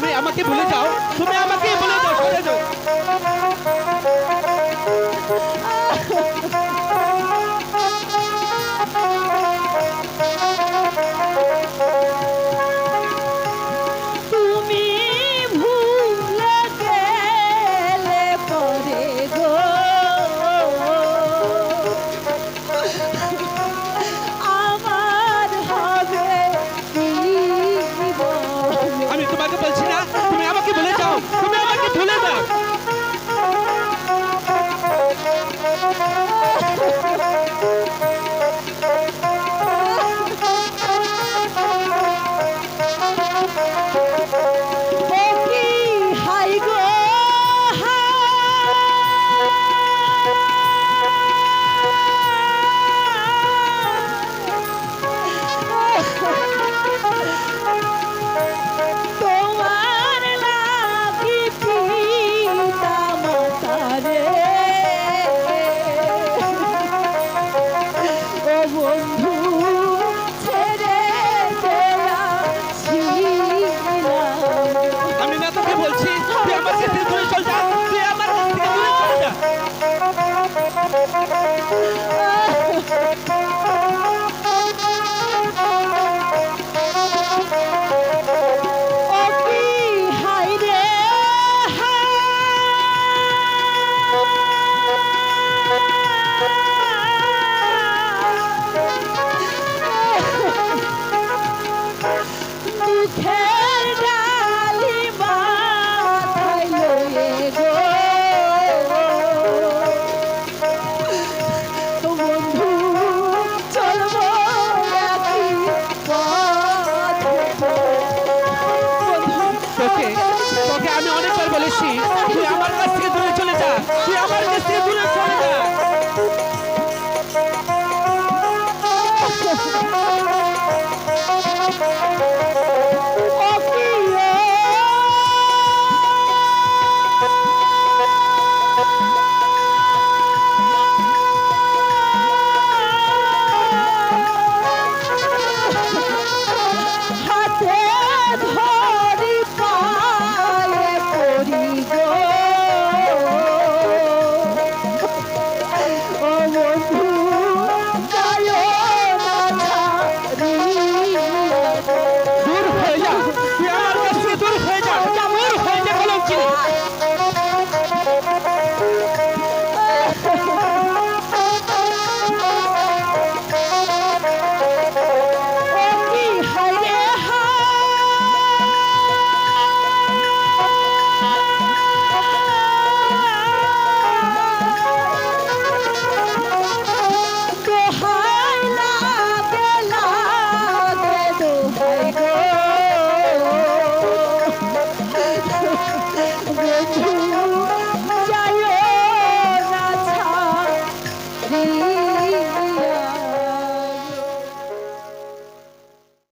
তুমি আমাকে ভুলে যাও। তুমি আমাকে বলেছি, তুই আমার কাছ থেকে দূরে চলে যা, তুই আমার কাছ থেকে দূরে চলে যা।